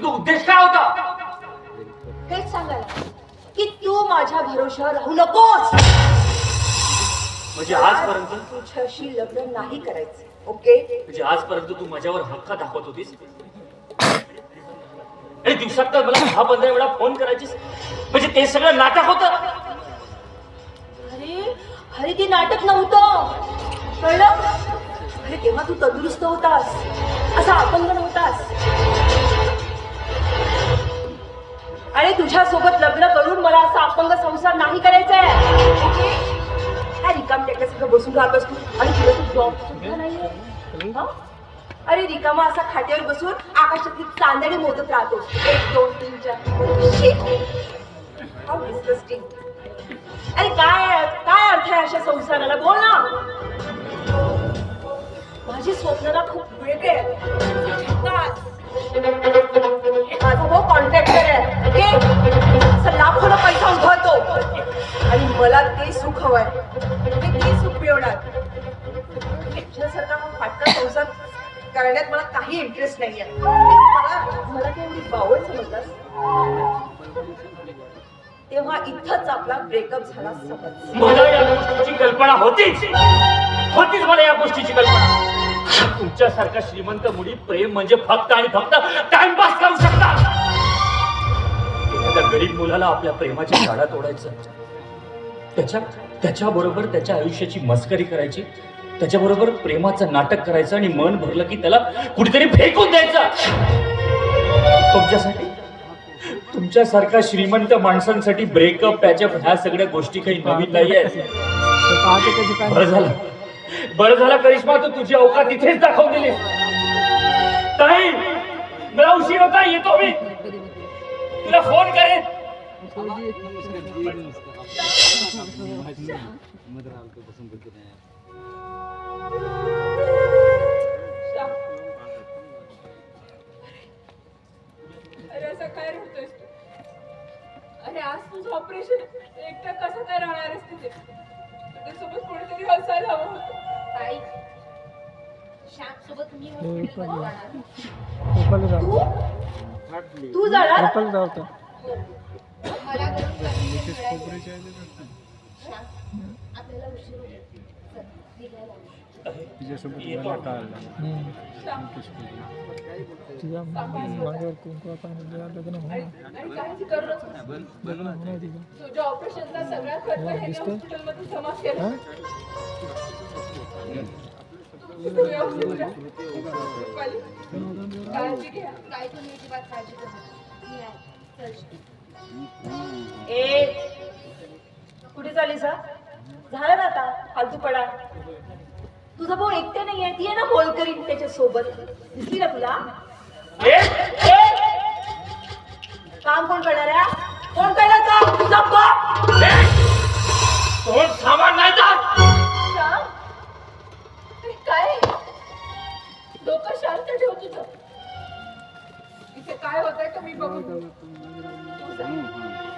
तुझा उद्देश काय होता? हेच सांगायला. की तू माझ्या भरोशावर राहू नकोस. म्हणजे आजपर्यंत? तुझ्याशी लग्न नाही करायचं ओके? म्हणजे आजपर्यंत तू माझ्यावर हक्क दाखवत होतीस? आणि दिवसात तर मला दहा पंधरा वेळा फोन करायचीस? म्हणजे ते सगळं नाटक होतं? अरे अरे ते नाटक नव्हतं. कळलं? अरे तेव्हा तू तंदुरुस्त होतास. असा अपंग नव्हतास. तुझ्यासोबत लग्न करून मला असा अपंग संसार नाही करायचा आहे काय रिकाम टेकल्यासारखं बसून राहत तू आणि तुला तू जॉब सुद्धा नाहीये अरे रिकामा असा खाट्यावर बसून आकाशातली चांदणी मोदत राहतो एक दोन तीन चार Shit. How disgusting. अरे काय काय अर्थ आहे अशा संसाराला बोल ना माझी स्वप्नाला खूप वेगळे आहे मला ते सुख हवंय. मी ते सुख मिळवणार. तुझ्यासारखा फाटका संसार करण्यात मला काही इंटरेस्ट नाहीये. मला मला काही एवढी बावड समजलास तेव्हा इथंच आपला ब्रेकअप झाला समज मला या गोष्टीची कल्पना होतीच. होतीच मला या गोष्टीची कल्पना. तुमच्यासारखा श्रीमंत मुली प्रेम म्हणजे फक्त आणि फक्त टाइमपास करू शकतात. एखाद्या गरीब मुलाला आपल्या प्रेमाच्या झाडा तोडायचं त्याच्या त्याच्या बरोबर त्याच्या आयुष्याची मस्करी करायची त्याच्याबरोबर प्रेमाचं नाटक करायचं आणि मन भरलं की त्याला कुठेतरी फेकून द्यायचं. तुमच्यासाठी? तुमच्यासारख्या श्रीमंत माणसांसाठी ब्रेकअप पॅचअप ह्या सगळ्या गोष्टी काही नवीन नाही आहेत बरं झालं. बरं झालं करिश्मा तू तुझी अवकात इथेच दाखवून दिली ताई मला उशीर होता येतो मी. तुला फोन करेन. अरे असं काय रडतोयस तू? अरे आज तुझं ऑपरेशन एकटा कसं काय राहणार आहेस तिथे? तुझ्यासोबत कोणीतरी हसायला हवं होतं. ताई श्याम सोबत मी तू? जाणार? करण्याची श्याम आपल्याला उशीर तिच्यासोबत मला कळालं तिच्या मागेवर कुंकू पाणी लग्न होणार आणि काळजी काळजी घ्या काय तुम्ही अजिबात काळजी करू मी आहे ए कुठे चालीस हा? झालं ना आता फालतूपणा. तुझा भाऊ एकटे नाही आहे ती आहे ना बोल करीन त्याच्या सोबत दिसली ना तुला?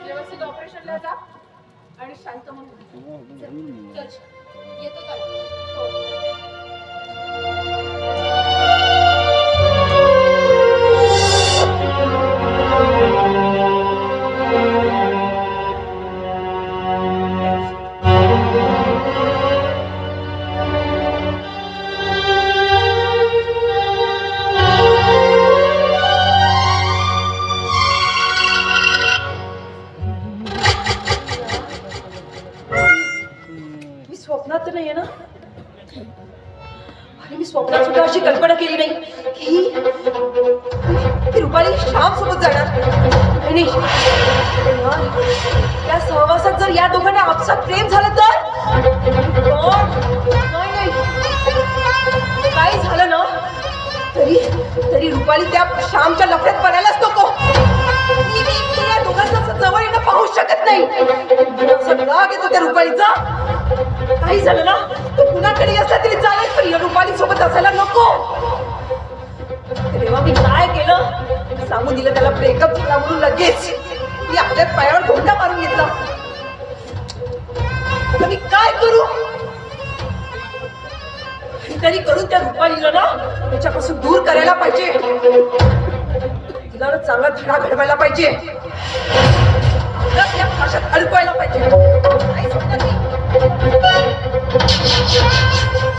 व्यवस्थित ऑपरेशनला जा आणि शांत म्हणून येतो का स्वप्नात नाही ना. अरे मी स्वप्नात सुद्धा अशी कल्पना केली नाही की ही रुपाली श्याम सोबत जाणार. नाही त्या सहवासात जर या दोघांना आपसात प्रेम झालं तर? काही झालं ना तरी तरी रुपाली त्या श्यामच्या लफड्यात पडायलाच नको. या दोघांना जवळ येणं पाहू शकत नाही. सगळा घेतो येतो त्या रुपालीचा. काही झालं ना? तो कुणाकडे असला तरी चालेल पण या रुपाली सोबत असायला नको. तेव्हा मी काय केलं? सांगून दिलं त्याला ब्रेकअप झाला म्हणून लगेच मी आपल्या पायावर धोंडा मारून घेतला. आता मी काय करू? तरी करून त्या रुपालीला ना त्याच्यापासून दूर करायला पाहिजे. मुलाला चांगला धडा घडवायला पाहिजे. या अडकवायला पाहिजे. Thank you.